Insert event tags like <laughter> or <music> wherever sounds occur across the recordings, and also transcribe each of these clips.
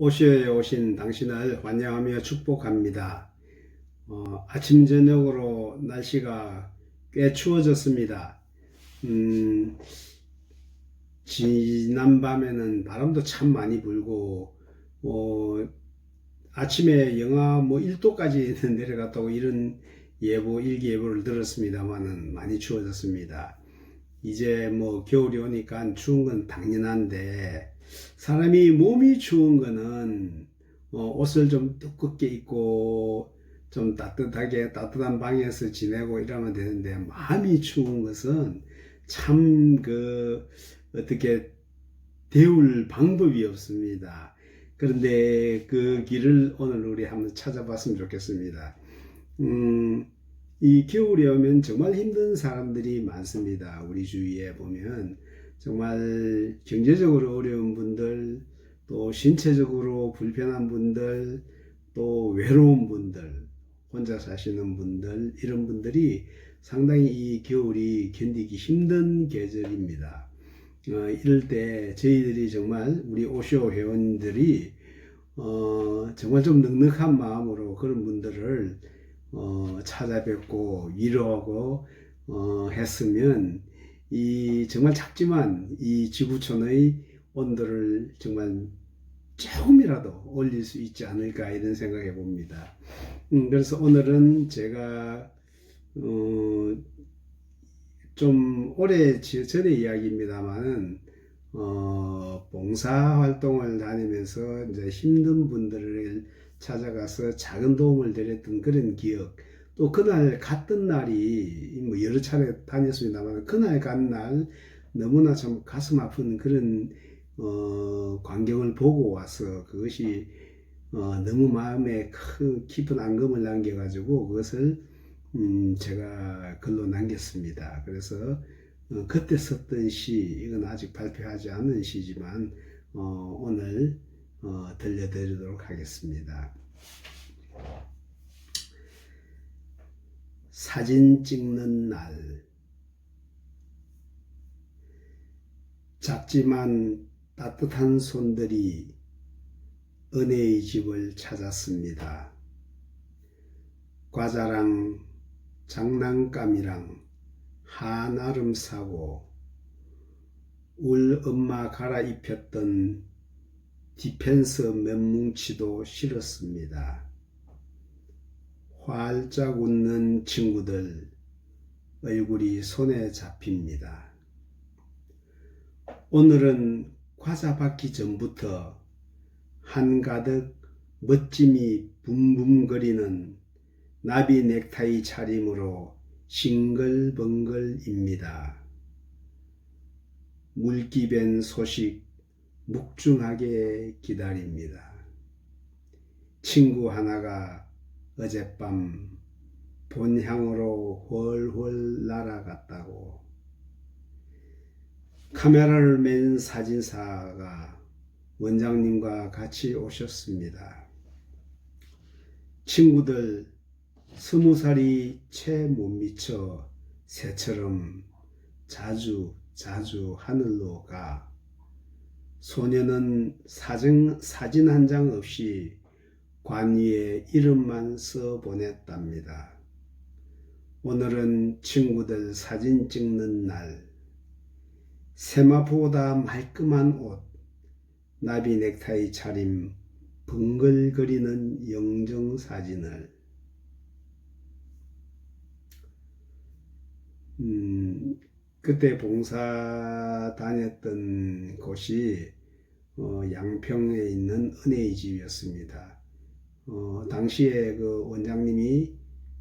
오시오에 오신 당신을 환영하며 축복합니다. 어, 아침 저녁으로 날씨가 꽤 추워졌습니다. 음, 지난 밤에는 바람도 참 많이 불고 어, 아침에 영하 뭐 1도까지 <laughs> 내려갔다고 이런 예보 일기예보를 들었습니다만은 많이 추워졌습니다. 이제 뭐 겨울이 오니까 추운 건 당연한데 사람이 몸이 추운 거는 어, 옷을 좀 두껍게 입고 좀 따뜻하게 따뜻한 방에서 지내고 이러면 되는데 마음이 추운 것은 참 그 어떻게 데울 방법이 없습니다. 그런데 그 길을 오늘 우리 한번 찾아봤으면 좋겠습니다. 음, 이 겨울이 오면 정말 힘든 사람들이 많습니다. 우리 주위에 보면 정말 경제적으로 어려운 분들, 또 신체적으로 불편한 분들, 또 외로운 분들, 혼자 사시는 분들, 이런 분들이 상당히 이 겨울이 견디기 힘든 계절입니다. 어, 이럴 때 저희들이 정말 우리 오쇼 회원들이 어, 정말 좀 넉넉한 마음으로 그런 분들을 어, 찾아뵙고 위로하고 어, 했으면 이 정말 작지만 이 지구촌의 온도를 정말 조금이라도 올릴 수 있지 않을까 이런 생각해 봅니다. 음, 그래서 오늘은 제가 어, 좀 오래 지- 전의 이야기입니다만은 어, 봉사 활동을 다니면서 이제 힘든 분들을 찾아가서 작은 도움을 드렸던 그런 기억. 또 그날 갔던 날이 뭐 여러 차례 다녔습니다만 그날 간 날 너무나 좀 가슴 아픈 그런 어, 광경을 보고 와서 그것이 어, 너무 마음에 큰 깊은 앙금을 남겨가지고 그것을 음, 제가 글로 남겼습니다. 그래서 어, 그때 썼던 시 이건 아직 발표하지 않은 시지만 어, 오늘 어, 들려드리도록 하겠습니다. 사진 찍는 날 작지만 따뜻한 손들이 은혜의 집을 찾았습니다. 과자랑 장난감이랑 한아름 사고 울 엄마 갈아입혔던 디펜스 면뭉치도 실었습니다. 활짝 웃는 친구들 얼굴이 손에 잡힙니다. 오늘은 과자 받기 전부터 한가득 멋짐이 붐붐거리는 나비 넥타이 차림으로 싱글벙글입니다. 물기밴 소식 묵중하게 기다립니다. 친구 하나가 어젯밤 본향으로 훨훨 날아갔다고 카메라를 맨 사진사가 원장님과 같이 오셨습니다. 친구들 스무 살이 채 못 미쳐 새처럼 자주 자주 하늘로 가 소녀는 사진, 사진 한 장 없이 관 위에 이름만 써 보냈답니다. 오늘은 친구들 사진 찍는 날. 세마포보다 말끔한 옷, 나비 넥타이 차림, 벙글거리는 영정 사진을. 음, 그때 봉사 다녔던 곳이 어, 양평에 있는 은혜의 집이었습니다. 어, 당시에 그 원장님이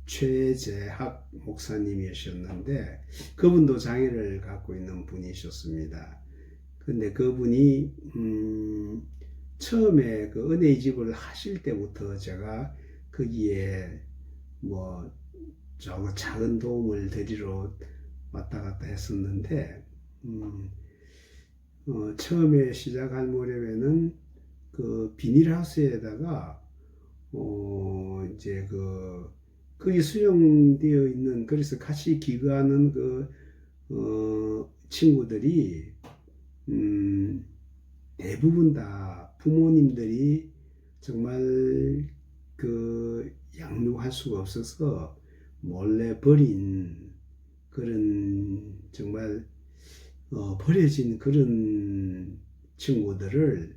최재학 목사님이셨는데 그분도 장애를 갖고 있는 분이셨습니다. 근데 그분이 음, 처음에 그 은혜의 집을 하실 때부터 제가 거기에 뭐 저거 작은 도움을 드리러 왔다 갔다 했었는데 음, 어, 처음에 시작할 무렵에는 그 비닐하우스에다가 어, 이제 그 거기 수용되어 있는 그래서 같이 기거하는 그 어, 친구들이 음, 대부분 다 부모님들이 정말 그 양육할 수가 없어서 몰래 버린 그런 정말 어, 버려진 그런 친구들을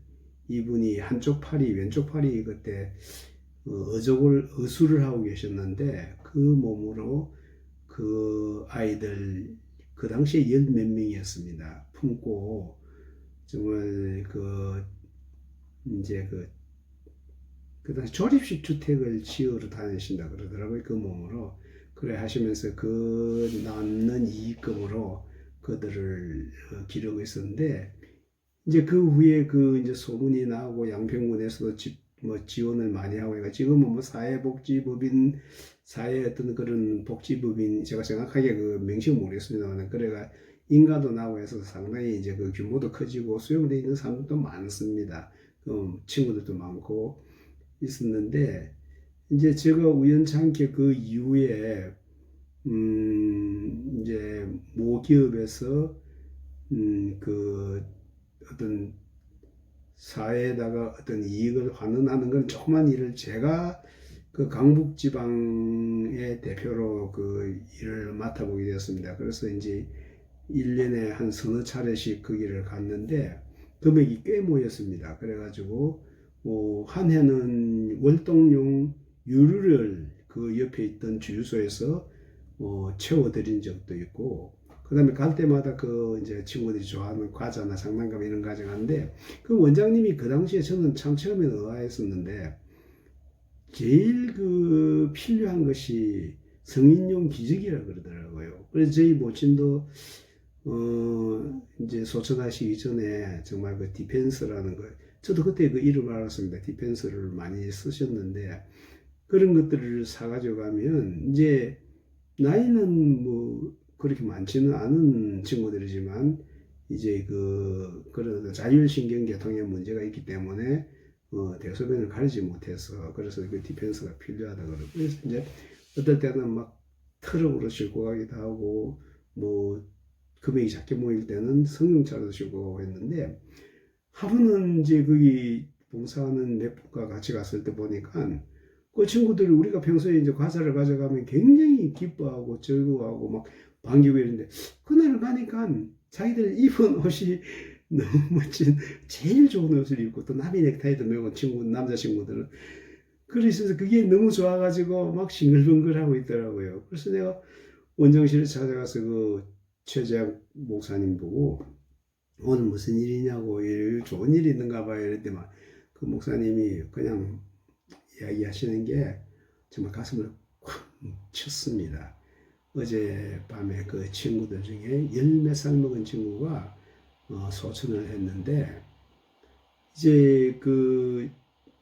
이분이 한쪽 팔이 왼쪽 팔이 그때 어, 어적을 어수를 하고 계셨는데 그 몸으로 그 아이들 그 당시에 열 몇 명이었습니다. 품고 정말 그 이제 그, 그 당시 조립식 주택을 지으러 다니신다 그러더라고요. 그 몸으로. 그래 하시면서 그 남는 이익금으로 그들을 어, 기르고 있었는데 이제 그 후에 그 이제 소문이 나고 양평군에서도 지, 뭐 지원을 많이 하고 해가 지금은 뭐 사회복지법인 사회 어떤 그런 복지법인 제가 정확하게 그 명칭 모르겠습니다만 그래가 인가도 나고 해서 상당히 이제 그 규모도 커지고 수용돼 있는 사람들도 많습니다. 그 친구들도 많고 있었는데 이제 제가 우연찮게 그 이후에 음 이제 모 기업에서 음그 어떤 사회에다가 어떤 이익을 환원하는 건 조그만 일을 제가 그 강북 지방의 대표로 그 일을 맡아보게 되었습니다. 그래서 이제 1년에 한 서너 차례씩 그 길을 갔는데 금액이 꽤 모였습니다. 그래가지고 뭐 한 해는 월동용 유류를 그 옆에 있던 주유소에서 어, 채워드린 적도 있고 그 다음에 갈 때마다 그 이제 친구들이 좋아하는 과자나 장난감 이런 거 가져가는데 그 원장님이 그 당시에 저는 참 처음에는 의아했었는데 제일 그 필요한 것이 성인용 기저귀라 그러더라고요. 그래서 저희 모친도 어 이제 소천하시기 전에 정말 그 디펜스라는 거 저도 그때 그 이름을 알았습니다. 디펜스를 많이 쓰셨는데 그런 것들을 사가지고 가면 이제 나이는 뭐 그렇게 많지는 않은 친구들이지만 이제 그 그런 자율신경 계통에 문제가 있기 때문에 어, 대소변을 가리지 못해서 그래서 그 디펜스가 필요하다 그러고 그래서 이제 어떨 때는 막 트럭으로 싣고 가기도 하고 뭐 금액이 작게 모일 때는 승용차로 싣고 가고 했는데 하루는 이제 거기 봉사하는 몇 분과 같이 갔을 때 보니까 그 친구들이 우리가 평소에 이제 과자를 가져가면 굉장히 기뻐하고 즐거워하고 막 반기고 이러는데 그날 가니까 자기들 입은 옷이 <laughs> 너무 멋진 제일 좋은 옷을 입고 또 나비 넥타이도 메고 친구 남자 친구들은 그래서 그게 너무 좋아가지고 막 싱글벙글하고 있더라고요. 그래서 내가 원정실에 찾아가서 그 최재학 목사님 보고 오늘 무슨 일이냐고 일 좋은 일이 있는가 봐요 이랬더니 그 목사님이 그냥 이야기하시는 게 정말 가슴을 콱 쳤습니다. 어젯밤에 그 친구들 중에 열 몇 살 먹은 친구가 어, 소천을 했는데 이제 그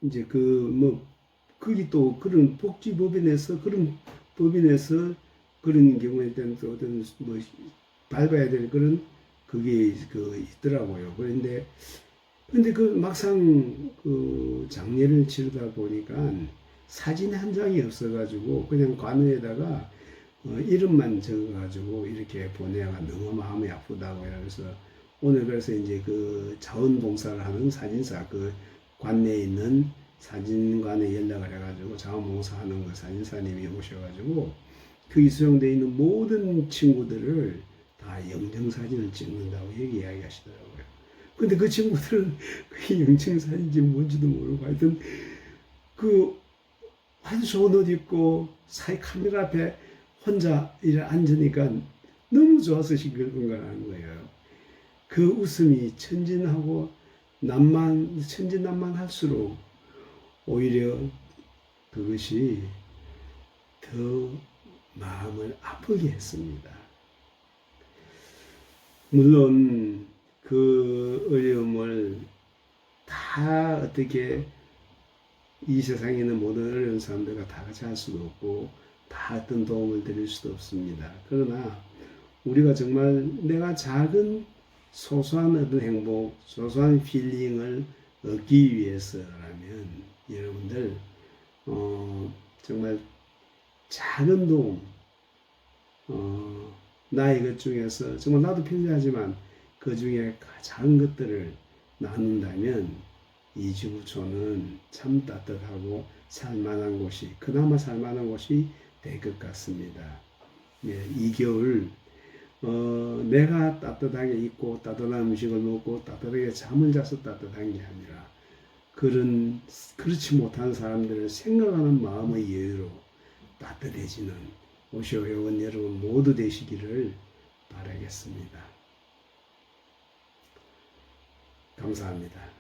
이제 그 뭐 거기 또 그런 복지법인에서 그런 법인에서 그런 경우에 대한 또 어떤 뭐 밟아야 될 그런 그게 그 있더라고요. 그런데 근데 그 막상 그 장례를 치르다 보니까 사진 한 장이 없어가지고 그냥 관우에다가 어, 이름만 적어가지고 이렇게 보내가 너무 마음이 아프다고 이러면서 오늘 그래서 이제 그 자원봉사를 하는 사진사 그 관내에 있는 사진관에 연락을 해가지고 자원봉사하는 그 사진사님이 오셔가지고 거기 수용되어 있는 모든 친구들을 다 영정사진을 찍는다고 얘기 이야기 하시더라고요. 근데 그 친구들은 <laughs> 그게 영정사진인지 뭔지도 모르고 하여튼 그 아주 좋은 옷 입고 사이 카메라 앞에 혼자 이래 앉으니까 너무 좋아서 싱글벙글하는 거예요. 그 웃음이 천진하고 남만 천진난만할수록 오히려 그것이 더 마음을 아프게 했습니다. 물론 그 어려움을 다 어떻게 이 세상에 있는 모든 어려운 사람들과 다 같이 할 수도 없고 다 어떤 도움을 드릴 수도 없습니다. 그러나 우리가 정말 내가 작은 소소한 어떤 행복, 소소한 필링을 얻기 위해서라면 여러분들 어, 정말 작은 도움, 어, 나의 것 중에서 정말 나도 필요하지만 그 중에 작은 것들을 나눈다면 이주부초는 참 따뜻하고 살만한 곳이 그나마 살만한 곳이 될 것 같습니다. 예, 이 겨울 어, 내가 따뜻하게 입고 따뜻한 음식을 먹고 따뜻하게 잠을 자서 따뜻한 게 아니라 그런 그렇지 못한 사람들을 생각하는 마음의 여유로 따뜻해지는 오쇼회원 여러분 모두 되시기를 바라겠습니다. 감사합니다.